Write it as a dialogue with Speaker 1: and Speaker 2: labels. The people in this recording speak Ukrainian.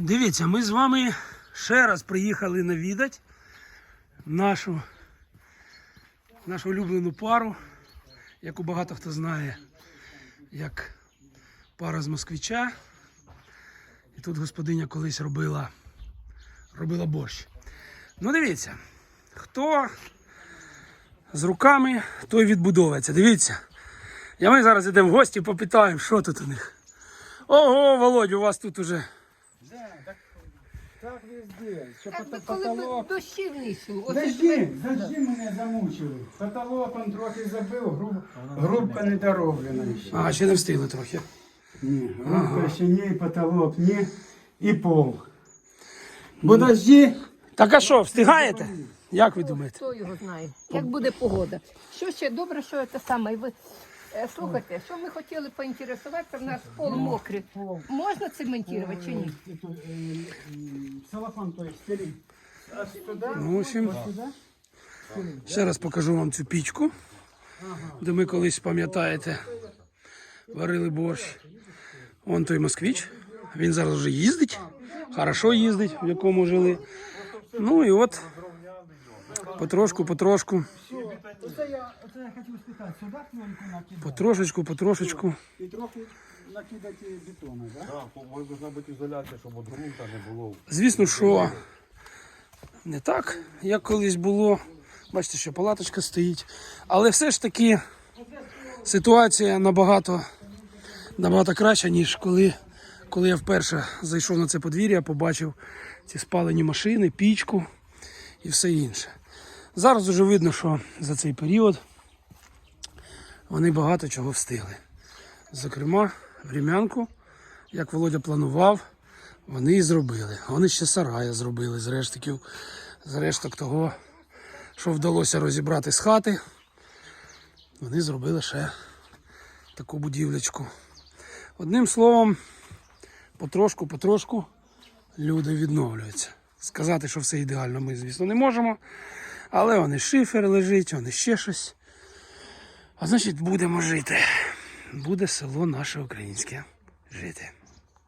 Speaker 1: Дивіться, ми з вами ще раз приїхали навідати нашу, нашу улюблену пару, яку багато хто знає, як пара з москвича. І тут господиня колись робила, робила борщ. Ну, дивіться, хто з руками, той відбудовується. Дивіться. Я ми зараз йдемо в гості, попитаємо, що тут у них. Ого, Володь, у вас тут уже.
Speaker 2: Да, так, так везде. Що
Speaker 3: Так
Speaker 2: пот-
Speaker 3: коли
Speaker 2: потолок.
Speaker 3: дощів не йшло. Оце
Speaker 2: мене замучили. Потолок он трохи забив, груб, грубка не дороблена ще.
Speaker 1: А, ще не встигли трохи.
Speaker 2: Ні, грубка ще ні, потолок ні, і пол. Бо дожді,
Speaker 1: Так а що, встигаєте? Як ви думаєте?
Speaker 3: Хто його знає? Як буде погода? Що ще добре, що це саме. І ви е, слухайте, що ми хотіли поінтересуватися, в нас пол мокрий. Можна цементувати чи ні?
Speaker 2: Эту, э, м, Целлофан, то есть, стелить.
Speaker 1: Ну, в общем,
Speaker 2: сюда.
Speaker 1: ще раз покажу вам цю пічку, де ми колись, пам'ятаєте, варили борщ. Вон той москвич. Він зараз вже їздить, хорошо їздить, в якому жили. Ну і от потрошку, потрошку,
Speaker 2: Оце я, оце я хотів спитати, сюди пленку накидати?
Speaker 1: потрошечку, потрошечку.
Speaker 2: І трохи накидати бетону, так? Да?
Speaker 4: Так, повинна бути ізоляція, щоб от ґрунта не було.
Speaker 1: Звісно, що не так, як колись було. Бачите, що палаточка стоїть. Але все ж таки ситуація набагато, набагато краща, ніж коли, коли я вперше зайшов на це подвір'я, побачив ці спалені машини, пічку і все інше. Зараз вже видно, що за цей період вони багато чого встигли. Зокрема, врем'янку, як Володя планував, вони і зробили. Вони ще сарая зробили з рештиків, того, що вдалося розібрати з хати. Вони зробили ще таку будівлячку. Одним словом, потрошку, потрошку люди відновлюються. Сказати, що все ідеально, ми, звісно, не можемо. Але вони шифер лежить, вони ще щось. А значить, будемо жити. Буде село наше українське жити.